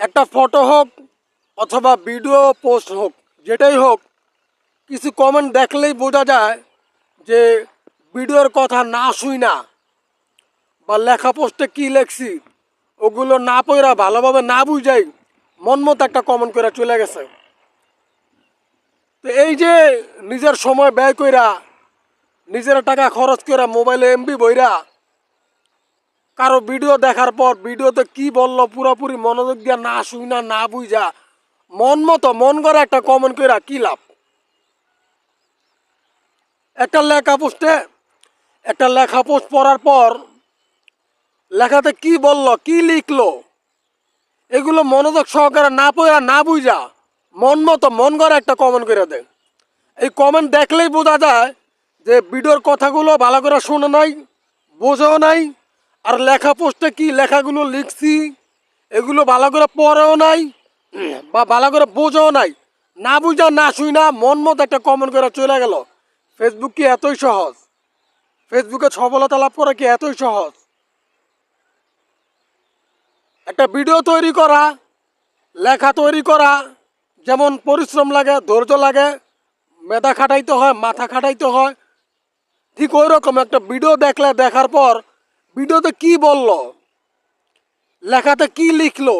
একটা ফটো হোক অথবা ভিডিও পোস্ট হোক, যেটাই হোক, কিছু কমেন্ট দেখলেই বোঝা যায় যে ভিডিওর কথা না শুই না বা লেখা পোস্টে কী লেখছি, ওগুলো না পড়া ভালোভাবে না বুঝাই মন মতো একটা কমেন্ট করে চলে গেছে। তো এই যে নিজের সময় ব্যয় কইরা, নিজের টাকা খরচ করে মোবাইলে এমবি বইরা কারও ভিডিও দেখার পর ভিডিওতে কি বলল, পুরোপুরি মনোযোগ দিয়া না শুই না না বুঝা, মন মতো, মন করে একটা কমেন্ট কইরা কি লাভ? একটা লেখা পোস্টে একটা লেখা পোস্ট পড়ার পর লেখাতে কি বলল, কি লিখলো, এগুলো মনোযোগ সহকারে না পড়া, না বুঝা, মন মতো, মন করে একটা কমেন্ট করে দেয় এই কমেন্ট দেখলেই বোঝা যায় যে ভিডিওর কথাগুলো ভালো করে শোনে নাই বোঝেও নাই আর লেখা পোস্টে কি লেখাগুলো লিখছি? এগুলো ভালো করে পড়েও নাই, বা ভালো করে বোঝাও নাই। না বুঝা, না শুই না, মন মতো একটা কমেন্ট করে চলে গেল। ফেসবুক কি এতই সহজ? ফেসবুকে সফলতা লাভ করা কি এতই সহজ? একটা ভিডিও তৈরি করা, লেখা তৈরি করা, যেমন পরিশ্রম লাগে, ধৈর্য লাগে, মেধা খাটাইতে হয়, মাথা খাটাইতে হয়, ঠিক ওই রকম একটা ভিডিও দেখলে, দেখার পর ভিডিওতে কি বলল? লেখাতে কি লিখলো?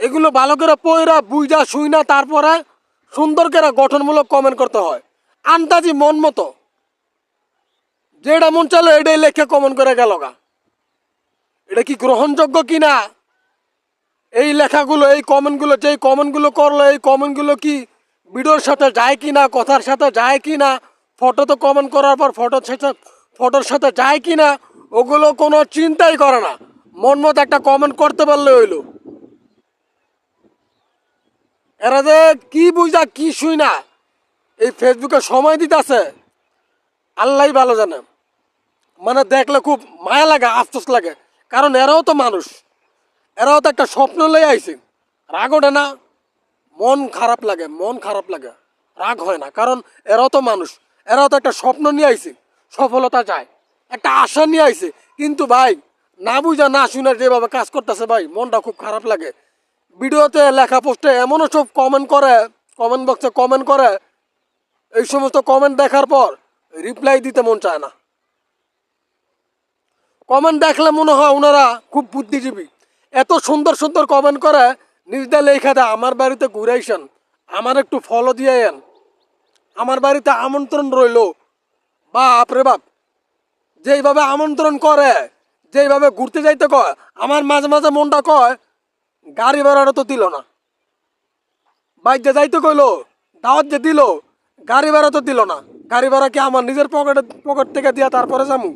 এগুলো ভালো করে পয়রা বুঝা শুই না তারপরে সুন্দর করে গঠনমূলক কমেন্ট করতে হয়। আন্দাজি মন মতো। যেটা মন চালো এটাই লেখে কমেন্ট করে গেল গা। এটা কি গ্রহণযোগ্য কি না? এই লেখাগুলো, এই কমেন্টগুলো যেই কমেন্টগুলো করল, এই কমেন্টগুলো কি ভিডিওর সাথে যায় কি না, কথার সাথে যায় কি না ফটোতে কমেন্ট করার পর ফটোর সাথে ফটোর সাথে যায় কি না ওগুলো কোনো চিন্তাই করে না। মন মতো একটা কমেন্ট করতে পারলে হইল। এরা যে কি বুঝা, কি শুই না, এই ফেসবুকে সময় দিতেছে আল্লাহ ভালো জানে। মানে দেখলে খুব মায়া লাগে, আফসোস লাগে। কারণ এরাও তো মানুষ। এরাও তো একটা স্বপ্ন লয়ে আইছে। রাগ ওঠে না। মন খারাপ লাগে, মন খারাপ লাগে। রাগ হয় না। কারণ এরাও তো মানুষ। এরাও তো একটা স্বপ্ন নিয়ে আইছে। সফলতা চায়। একটা আশা নিয়ে আইছে। কিন্তু ভাই, না বুঝা, না শুনে যেভাবে কাজ করতেছে ভাই, মনটা খুব খারাপ লাগে। ভিডিওতে, লেখা পোস্টে এমনও সব কমেন্ট করে কমেন্ট বক্সে কমেন্ট করে। এই সমস্ত কমেন্ট দেখার পর রিপ্লাই দিতে মন চায় না। কমেন্ট দেখলে মনে হয় ওনারা খুব বুদ্ধিজীবী। এত সুন্দর সুন্দর কমেন্ট করে নিজদের লেখা দেয়, আমার বাড়িতে ঘুরাইছেন আমার একটু ফলো দিয়ে আমার বাড়িতে আমন্ত্রণ রইল। বাপ রে বাপ। যেইভাবে আমন্ত্রণ করে, যেইভাবে ঘুরতে যাইতে কয়, আমার মাঝে মাঝে মনটা কয়, গাড়ি ভাড়াটা তো দিল না। বাইক যে যাইতে কইলো, দাওয়াত যে দিল, গাড়ি ভাড়া তো দিল না। গাড়ি ভাড়া কি আমার নিজের পকেটে পকেট থেকে দিয়া তারপরে যামু?